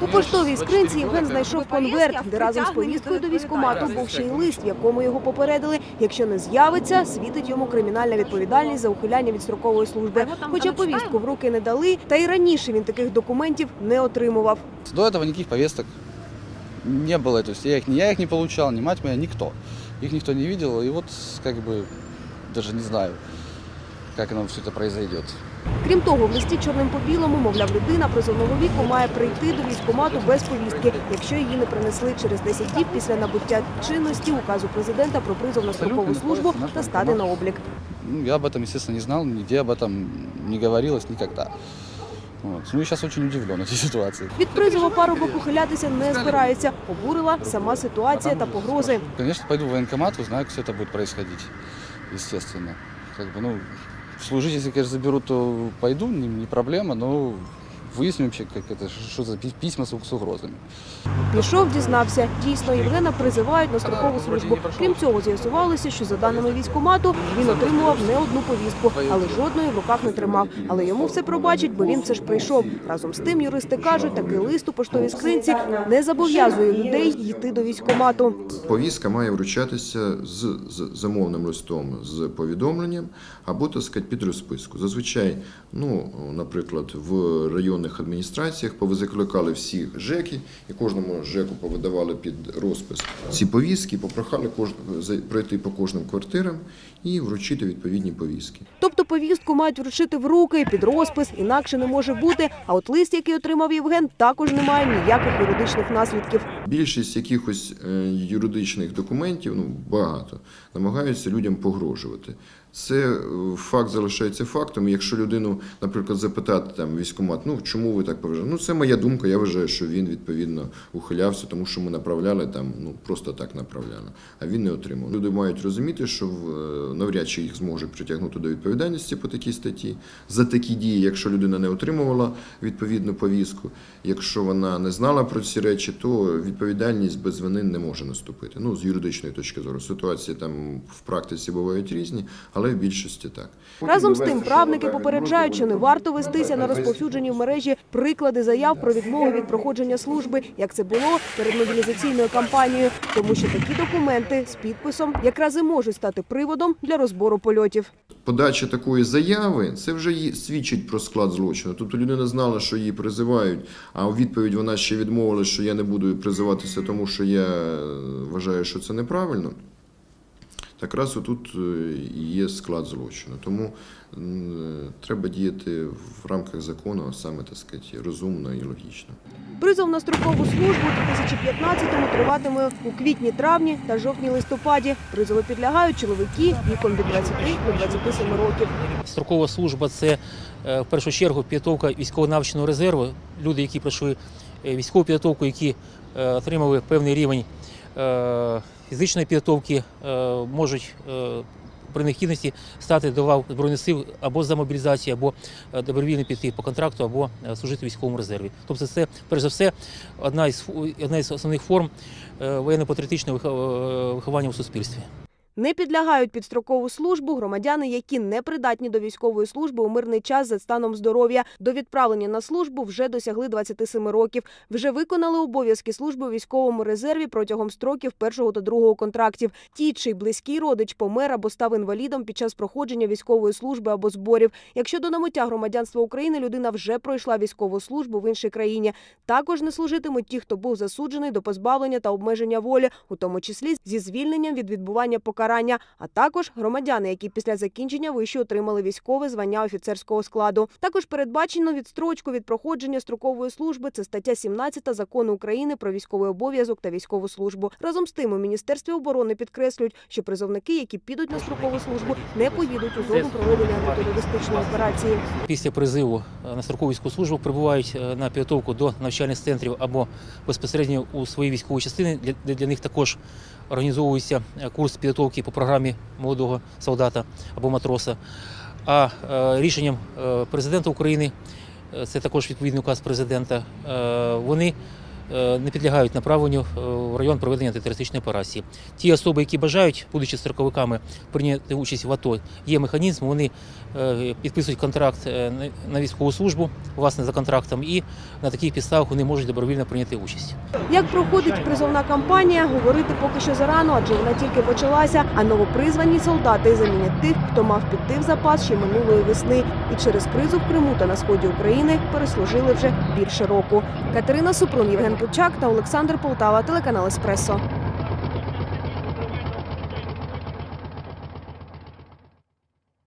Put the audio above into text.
У поштовій скринці Євген знайшов конверт, де разом з повісткою до військкомату був ще й лист, в якому його попередили. Якщо не з'явиться, світить йому кримінальна відповідальність за ухиляння від строкової служби. Хоча повістку в руки не дали, та й раніше він таких документів не отримував. До этого никаких повесток не было. То есть я их, я их не получал, ни мать моя, никто. Их никто не видел. И вот как бы даже не знаю, как оно все это произойдет. Крім того, в листі чорним по білому, мовляв, людина призовного віку має прийти до військкомату без повістки, якщо її не принесли через 10 діб після набуття чинності указу президента про призов на строкову службу та стати на облік. Ну, я об этом, естественно, не знал, нигде об этом не говорилось никогда. Вот. Ну и сейчас очень удивлен этой ситуации. Від призову парубок ухилятися не збирається. Обурила сама ситуація та погрози. Конечно, пойду в военкомат, узнаю, как все это будет происходить. Естественно. Как бы, ну, служить, если, конечно, заберут, то пойду, не, не проблема, но вообще, как это, что за пи- письма с, с угрозами. Пішов, дізнався. Дійсно, Євгена призивають на строкову службу. Крім цього, з'ясувалося, що за даними військкомату він отримував не одну повістку, але жодної в руках не тримав. Але йому все пробачать, бо він все ж прийшов. Разом з тим, юристи кажуть, такий лист у поштовій скринці не зобов'язує людей йти до військкомату. Повістка має вручатися з, з замовним листом з повідомленням або так сказати, під розписку. Зазвичай, ну, наприклад, в районних адміністраціях повикликали всі ЖЕКи і кожному ЖЕКу повидавали під розпис ці повістки, попрохали пройти по кожним квартирам і вручити відповідні повістки. Тобто повістку мають вручити в руки під розпис, інакше не може бути. А от лист, який отримав Євген, також не має ніяких юридичних наслідків. Більшість якихось е, юридичних документів, ну багато, намагаються людям погрожувати. Це е, факт залишається фактом. Якщо людину, наприклад, запитати там військкомат, ну чому ви так поважаєте? Ну це моя думка. Я вважаю, що він відповідно ухилявся, тому що ми направляли там, ну просто так направляли, а він не отримав. Люди мають розуміти, що е, навряд чи їх зможуть притягнути до відповідальності по такій статті за такі дії, якщо людина не отримувала відповідну повістку. Якщо вона не знала про ці речі, то відповідальність без вини не може наступити. Ну з юридичної точки зору. Ситуації там в практиці бувають різні, але в більшості так. Разом з тим, правники попереджають, що не варто вестися на розповсюджені в мережі приклади заяв про відмову від проходження служби, як це було перед мобілізаційною кампанією, тому що такі документи з підписом якраз і можуть стати приводом для розбору польотів. Подача такої заяви це вже свідчить про склад злочину. Тобто людина знала, що її призивають, а у відповідь вона ще відмовилася, що я не буду призиватися, тому що я е, вважаю, що це неправильно. Так раз отут е, і є склад злочину. Тому треба діяти в рамках закону, саме так сказати, розумно і логічно. Призов на строкову службу у 2015-му триватиме у квітні-травні та жовтні-листопаді. Призову підлягають чоловіки віком від 20 до 27 років. Строкова служба це е, в першу чергу підготовка військово-навчного резерву. Люди, які пройшли е, військову підготовку, які е, отримали певний рівень е, фізичної підготовки, е, можуть е, при необхідності стати до лав збройних сил або за мобілізацію, або е, добровільно піти по контракту, або е, служити в військовому резерві. Тобто, це перш за все одна із одна із основних форм е, воєнно-патріотичного е, виховання у суспільстві. Не підлягають під строкову службу громадяни, які не придатні до військової служби у мирний час за станом здоров'я. До відправлення на службу вже досягли 27 років. Вже виконали обов'язки служби у військовому резерві протягом строків першого та другого контрактів. Ті, чий близький родич помер або став інвалідом під час проходження військової служби або зборів. Якщо до набуття громадянства України людина вже пройшла військову службу в іншій країні, також не служитимуть ті, хто був засуджений до позбавлення та обмеження волі, у тому числі зі звільненням від відбування покарання, а також громадяни, які після закінчення виші отримали військове звання офіцерського складу. Також передбачено відстрочку від проходження строкової служби. Це стаття 17 закону України про військовий обов'язок та військову службу. Разом з тим у міністерстві оборони підкреслюють, що призовники, які підуть на строкову службу, не поїдуть у зону проведення антитерористичної операції. Після призиву е, на строкову військову службу прибувають е, на підготовку до навчальних центрів або безпосередньо у свої військові частини, для- для них також організовується е, курс підготовки по програмі молодого солдата або матроса. А е, рішенням е, президента України, е, це також відповідний указ президента, вони не підлягають направленню е, в район проведення антитерористичної операції. Ті особи, які бажають, будучи строковиками, прийняти участь в АТО, є механізм, вони е, підписують контракт е, на військову службу, власне, за контрактом, і на таких підставах вони можуть добровільно прийняти участь. Як проходить призовна кампанія, говорити поки що зарано, адже вона тільки почалася. А новопризвані солдати замінять тих, хто мав піти в запас ще минулої весни, і через кризу в Криму та на сході України переслужили вже більше року. Катерина Супрун, Євген Кучак та Олександр Полтава, телеканал Еспресо.